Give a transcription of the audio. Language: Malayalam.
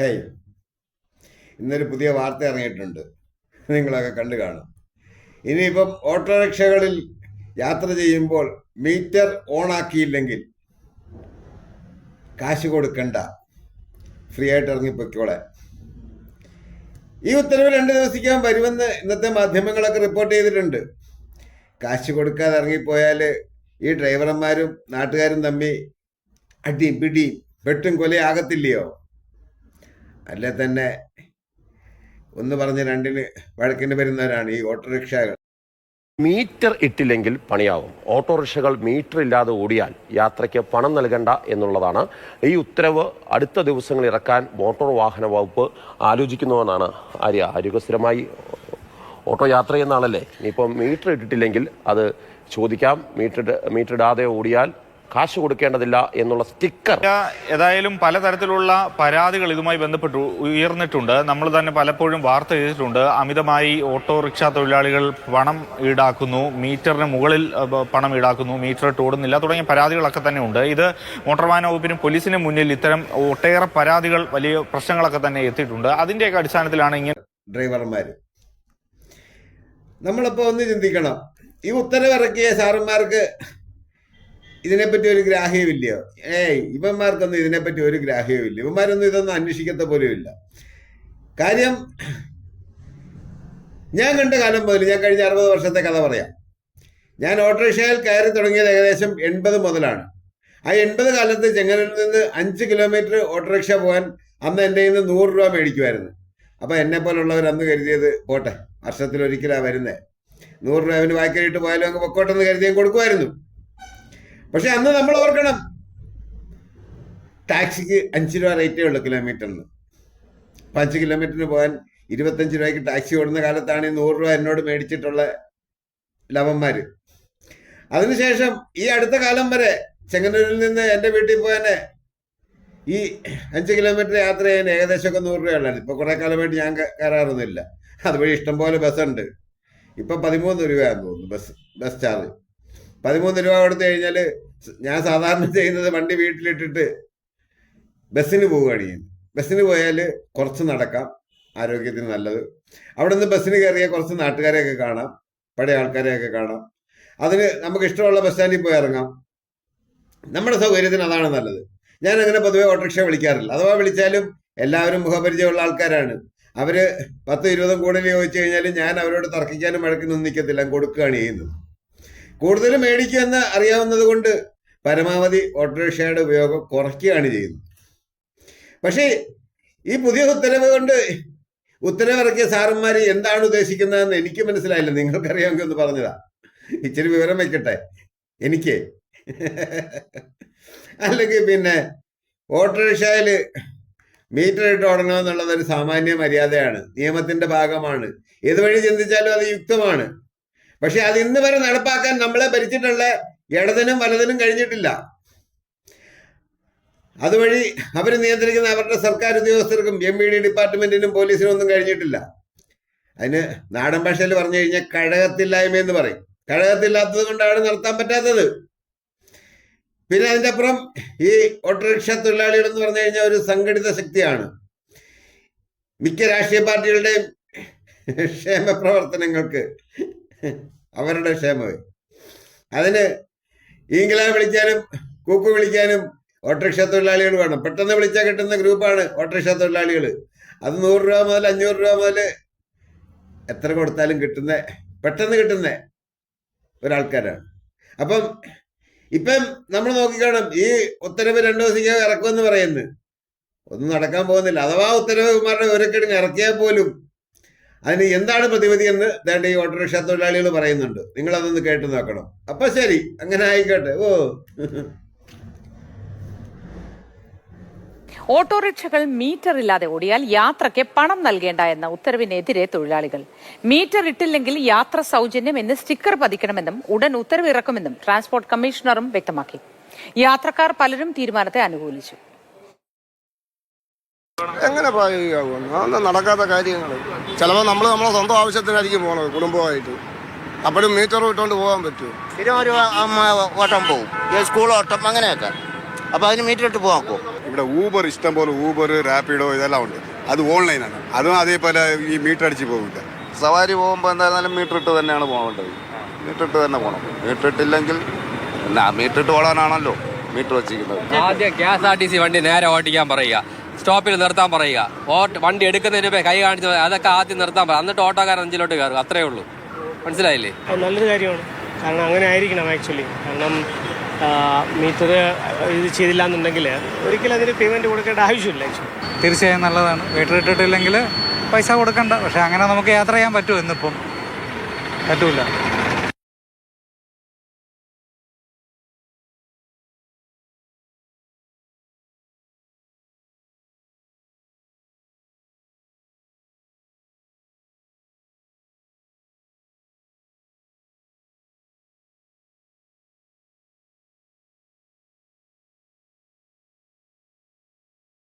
ഹേയ് ഇന്നൊരു പുതിയ വാർത്ത ഇറങ്ങിയിട്ടുണ്ട്. നിങ്ങളൊക്കെ കണ്ടു കാണും. ഇനിയിപ്പം ഓട്ടോറിക്ഷകളിൽ യാത്ര ചെയ്യുമ്പോൾ മീറ്റർ ഓണാക്കിയില്ലെങ്കിൽ കാശ് കൊടുക്കണ്ട. ഫ്രീ ആയിട്ട് ഇറങ്ങിപ്പോയിക്കോളെ. ഈ ഉത്തരവ് രണ്ട് ദിവസിക്കാൻ വരുമെന്ന് ഇന്നത്തെ മാധ്യമങ്ങളൊക്കെ റിപ്പോർട്ട് ചെയ്തിട്ടുണ്ട്. കാശ് കൊടുക്കാതെ ഇറങ്ങിപ്പോയാൽ ഈ ഡ്രൈവർമാരും നാട്ടുകാരും തമ്മി അടിയും പിടിയും വെട്ടും കൊലയാകത്തില്ലയോ അല്ലേ തന്നെ ഒന്ന് പറഞ്ഞ് രണ്ടിന് വഴക്കിന് വരുന്നവരാണ് ഈ ഓട്ടോറിക്ഷകൾ. മീറ്റർ ഇട്ടില്ലെങ്കിൽ പണിയാവും. ഓട്ടോറിക്ഷകൾ മീറ്റർ ഇല്ലാതെ ഓടിയാൽ യാത്രയ്ക്ക് പണം നൽകണ്ട എന്നുള്ളതാണ് ഈ ഉത്തരവ്. അടുത്ത ദിവസങ്ങൾ ഇറക്കാൻ മോട്ടോർ വാഹന വകുപ്പ് ആലോചിക്കുന്നുവെന്നാണ് ആര്യ. ആര്യ സ്ഥിരമായി ഓട്ടോ യാത്ര ചെയ്യുന്ന ആളല്ലേ ഇനിയിപ്പം മീറ്റർ ഇട്ടിട്ടില്ലെങ്കിൽ അത് ചോദിക്കാം. മീറ്റർ മീറ്റർ ഇടാതെ ഓടിയാൽ കാശ് കൊടുക്കേണ്ടതില്ല എന്നുള്ള സ്റ്റിക്കർ. ഏതായാലും പലതരത്തിലുള്ള പരാതികൾ ഇതുമായി ബന്ധപ്പെട്ട് ഉയർന്നിട്ടുണ്ട്. നമ്മൾ തന്നെ പലപ്പോഴും വാർത്ത ചെയ്തിട്ടുണ്ട്. അമിതമായി ഓട്ടോറിക്ഷ തൊഴിലാളികൾ പണം ഈടാക്കുന്നു. മീറ്ററിന് മുകളിൽ പണം ഈടാക്കുന്നു. മീറ്റർ ഇട്ട് ഓടുന്നില്ല തുടങ്ങിയ പരാതികളൊക്കെ തന്നെ ഉണ്ട്. ഇത് മോട്ടോർ വാഹന വകുപ്പിനും പോലീസിനും മുന്നിൽ ഇത്തരം ഒട്ടേറെ പരാതികൾ വലിയ പ്രശ്നങ്ങളൊക്കെ തന്നെ എത്തിയിട്ടുണ്ട്. അതിന്റെയൊക്കെ അടിസ്ഥാനത്തിലാണ് ഇങ്ങനെ ഡ്രൈവർമാർ നമ്മളിപ്പോൾ ഒന്ന് ചിന്തിക്കണം. ഈ ഉത്തരവിറക്കിയ സാറന്മാർക്ക് ഇതിനെപ്പറ്റി ഒരു ഗ്രാഹ്യമില്ലയോ? ഏയ് ഇവന്മാർക്കൊന്നും ഇതിനെപ്പറ്റി ഒരു ഗ്രാഹ്യമില്ല ഇവന്മാരൊന്നും ഇതൊന്നും അന്വേഷിക്കത്ത പോലുമില്ല കാര്യം ഞാൻ കണ്ട കാലം മുതൽ ഞാൻ കഴിഞ്ഞ അറുപത് വർഷത്തെ കഥ പറയാം. ഞാൻ ഓട്ടോറിക്ഷയിൽ കയറി തുടങ്ങിയത് ഏകദേശം എൺപത് മുതലാണ്. ആ എൺപത് കാലത്ത് ചെങ്ങന്നൂരിൽ നിന്ന് അഞ്ച് കിലോമീറ്റർ ഓട്ടോറിക്ഷ പോകാൻ അന്ന് എന്റെ നിന്ന് നൂറ് രൂപ മേടിക്കുമായിരുന്നു. അപ്പോൾ എന്നെ പോലുള്ളവർ അന്ന് കരുതിയത് പോട്ടെ വർഷത്തിൽ ഒരിക്കലാണ് വരുന്നത് നൂറ് രൂപ അവന് വായിക്കരിട്ട് പോയാലും അങ്ങ് പൊക്കോട്ടെന്ന് കരുതി കൊടുക്കുമായിരുന്നു. പക്ഷെ അന്ന് നമ്മൾ ഓർക്കണം. ടാക്സിക്ക് അഞ്ച് രൂപ റേറ്റേ ഉള്ളൂ കിലോമീറ്ററിന്. അപ്പം അഞ്ച് കിലോമീറ്ററിന് പോകാൻ ഇരുപത്തഞ്ച് രൂപയ്ക്ക് ടാക്സി ഓടുന്ന കാലത്താണ് ഈ നൂറ് രൂപ എന്നോട് മേടിച്ചിട്ടുള്ള ലവന്മാര് അതിനുശേഷം ഈ അടുത്ത കാലം വരെ ചെങ്ങന്നൂരിൽ നിന്ന് എന്റെ വീട്ടിൽ പോകാൻ ഈ അഞ്ച് കിലോമീറ്റർ യാത്ര ചെയ്യാൻ ഏകദേശമൊക്കെ നൂറ് രൂപയുള്ളായിരുന്നു. ഇപ്പൊ കുറെ കാലമായിട്ട് ഞാൻ കയറാറൊന്നുമില്ല. അതുവഴി ഇഷ്ടംപോലെ ബസ്സുണ്ട്. ഇപ്പൊ പതിമൂന്ന് രൂപയാണെന്ന് തോന്നുന്നു ബസ് ബസ് ചാർജ്. പതിമൂന്ന് രൂപ കൊടുത്തു കഴിഞ്ഞാൽ ഞാൻ സാധാരണ ചെയ്യുന്നത് വണ്ടി വീട്ടിലിട്ടിട്ട് ബസ്സിന് പോവുകയാണ് ചെയ്യുന്നത്. ബസ്സിന് പോയാൽ കുറച്ച് നടക്കാം ആരോഗ്യത്തിന് നല്ലത്. അവിടെ നിന്ന് ബസ്സിന് കയറിയാൽ കുറച്ച് നാട്ടുകാരെയൊക്കെ കാണാം പഴയ ആൾക്കാരെയൊക്കെ കാണാം. അതിന് നമുക്ക് ഇഷ്ടമുള്ള ബസ് സ്റ്റാൻഡിൽ പോയി ഇറങ്ങാം. നമ്മുടെ സൗകര്യത്തിന് അതാണ് നല്ലത്. ഞാൻ അങ്ങനെ പൊതുവെ ഓട്ടോറിക്ഷ വിളിക്കാറില്ല. അഥവാ വിളിച്ചാലും എല്ലാവരും മുഖപരിചയമുള്ള ആൾക്കാരാണ്. അവർ പത്ത് ഇരുപതും കൂടുതൽ ചോദിച്ചു കഴിഞ്ഞാൽ ഞാൻ അവരോട് തർക്കിക്കാനും വഴക്കിനൊന്നും നിൽക്കത്തില്ല കൊടുക്കുകയാണ് ചെയ്യുന്നത്. കൂടുതൽ മേടിക്കുമെന്ന് അറിയാവുന്നത് കൊണ്ട് പരമാവധി ഓട്ടോറിക്ഷയുടെ ഉപയോഗം കുറയ്ക്കുകയാണ് ചെയ്യുന്നത്. പക്ഷേ ഈ പുതിയ ഉത്തരവ് കൊണ്ട് ഉത്തരവിറക്കിയ സാറന്മാർ എന്താണ് ഉദ്ദേശിക്കുന്നതെന്ന് എനിക്ക് മനസ്സിലായില്ല. നിങ്ങൾക്കറിയാമെങ്കിൽ ഒന്ന് പറഞ്ഞതാ. ഇച്ചിരി വിവരം വയ്ക്കട്ടെ എനിക്ക്. അല്ലെങ്കിൽ പിന്നെ ഓട്ടോറിക്ഷയിൽ മീറ്റർ ഇട്ട് ഓടണമെന്നുള്ളത് ഒരു സാമാന്യ മര്യാദയാണ്. നിയമത്തിന്റെ ഭാഗമാണ്. ഏതുവഴി ചിന്തിച്ചാലും അത് യുക്തമാണ്. പക്ഷെ അത് ഇന്ന് വരെ നടപ്പാക്കാൻ നമ്മളെ ഭരിച്ചിട്ടുള്ള ഇടതിനും വലതിനും കഴിഞ്ഞിട്ടില്ല. അതുവഴി അവർ നിയന്ത്രിക്കുന്ന അവരുടെ സർക്കാർ ഉദ്യോഗസ്ഥർക്കും എം ഇ ഡി ഡിപ്പാർട്ട്മെന്റിനും പോലീസിനും ഒന്നും കഴിഞ്ഞിട്ടില്ല. അതിന് നാടൻ ഭാഷയിൽ പറഞ്ഞു കഴിഞ്ഞാൽ കഴകത്തില്ലായ്മ എന്ന് പറയും. കഴകത്തില്ലാത്തത് കൊണ്ടാണ് നടത്താൻ പറ്റാത്തത്. പിന്നെ അതിന്റെ അപ്പുറം ഈ ഓട്ടോറിക്ഷ തൊഴിലാളികൾ എന്ന് പറഞ്ഞു കഴിഞ്ഞാൽ ഒരു സംഘടിത ശക്തിയാണ്. മിക്ക രാഷ്ട്രീയ പാർട്ടികളുടെയും ക്ഷേമ പ്രവർത്തനങ്ങൾക്ക് അവരുടെ ക്ഷേമമേ. അതിന് ഈങ്കില വിളിക്കാനും കൂക്ക് വിളിക്കാനും ഓട്ടോറിക്ഷ തൊഴിലാളികൾ വേണം. പെട്ടെന്ന് വിളിച്ചാൽ കിട്ടുന്ന ഗ്രൂപ്പാണ് ഓട്ടോറിക്ഷ തൊഴിലാളികൾ അത് നൂറ് രൂപ മുതൽ അഞ്ഞൂറ് രൂപ മുതൽ എത്ര കൊടുത്താലും കിട്ടുന്ന പെട്ടെന്ന് കിട്ടുന്ന ഒരാൾക്കാരാണ്. അപ്പം ഇപ്പം നമ്മൾ നോക്കിക്കാണും ഈ ഉത്തരവ് രണ്ടു ദിവസം ഇറക്കുമെന്ന് പറയുന്നു. ഒന്നും നടക്കാൻ പോകുന്നില്ല. അഥവാ ഉത്തരവ് കുമാരുടെ ഒരക്കിടങ്ങ് ഇറക്കിയാൽ പോലും അതിന് എന്താണ് പ്രതിവിധി എന്ന് ദേണ്ട ഈ ഓട്ടോറിക്ഷ തൊഴിലാളികൾ പറയുന്നുണ്ട്. നിങ്ങൾ അതൊന്ന് കേട്ട് നോക്കണം. അപ്പൊ ശരി അങ്ങനെ ആയിക്കോട്ടെ. ഓ. ഓട്ടോറിക്ഷകൾ മീറ്റർ ഇല്ലാതെ ഓടിയാൽ യാത്രയ്ക്ക് പണം നൽകേണ്ട എന്ന ഉത്തരവിനെതിരെ തൊഴിലാളികൾ. മീറ്റർ ഇട്ടില്ലെങ്കിൽ യാത്ര സൗജന്യം എന്ന് സ്റ്റിക്കർ പതിക്കണമെന്നും ഉടൻ ഉത്തരവിറക്കുമെന്നും ട്രാൻസ്പോർട്ട് കമ്മീഷണറും വ്യക്തമാക്കി. യാത്രക്കാർ പലരും തീരുമാനത്തെ അനുകൂലിച്ചു. എങ്ങനെ പ്രായോഗികമാകും? അതൊന്നും നടക്കാത്ത കാര്യങ്ങൾ ചിലപ്പോൾ നമ്മൾ നമ്മളെ സ്വന്തം ആവശ്യത്തിനായിരിക്കും പോകണത് കുടുംബമായിട്ട് അപ്പോഴും മീറ്റർ ഇട്ടുകൊണ്ട് പോകാൻ പറ്റുമോ? ഒരു അമ്മ ഓട്ടം പോകും സ്കൂൾ ഓട്ടം അങ്ങനെയൊക്കെ. അപ്പോൾ അതിന് മീറ്റർ ഇട്ട് പോകാക്കോ ഇവിടെ ഊബർ ഇഷ്ടം പോലെ ഊബർ റാപ്പിഡോ ഇതെല്ലാം ഉണ്ട്. അത് ഓൺലൈനാണ്. അതും അതേപോലെ ഈ മീറ്റർ അടിച്ച് പോകില്ല സവാരി പോകുമ്പോൾ എന്തായാലും മീറ്റർ ഇട്ട് തന്നെയാണ് പോകേണ്ടത്. മീറ്റർ ഇട്ട് തന്നെ പോകണം. മീറ്റർ ഇട്ടില്ലെങ്കിൽ മീറ്റർ ഇട്ട് ഓടാനാണല്ലോ മീറ്റർ വെച്ചിരിക്കുന്നത്. ആദ്യം K S R T C വണ്ടി നേരെ ഓടിക്കാൻ പറയുക. സ്റ്റോപ്പിൽ നിർത്താൻ പറയുക. ഓട്ട് വണ്ടി എടുക്കുന്നതിന് മുമ്പേ കൈ കാണിച്ച് അതൊക്കെ ആദ്യം നിർത്താൻ പറയുക എന്നിട്ട് ഓട്ടോക്കാരൻ അഞ്ചിലോട്ട് കയറുക അത്രേ ഉള്ളൂ. മനസ്സിലായില്ലേ? നല്ലൊരു കാര്യമാണ്. കാരണം അങ്ങനെ ആയിരിക്കണം ആക്ച്വലി കാരണം മീറ്റർ ഇത് ചെയ്തില്ല എന്നുണ്ടെങ്കിൽ ഒരിക്കലും അതിന് പേയ്മെന്റ് കൊടുക്കേണ്ട ആവശ്യമില്ല ആക്ച്വലി തീർച്ചയായും നല്ലതാണ്. മീറ്റർ ഇട്ടിട്ടില്ലെങ്കിൽ പൈസ കൊടുക്കണ്ട. പക്ഷെ അങ്ങനെ നമുക്ക് യാത്ര ചെയ്യാൻ പറ്റുമോ ഇന്നിപ്പം പറ്റൂല.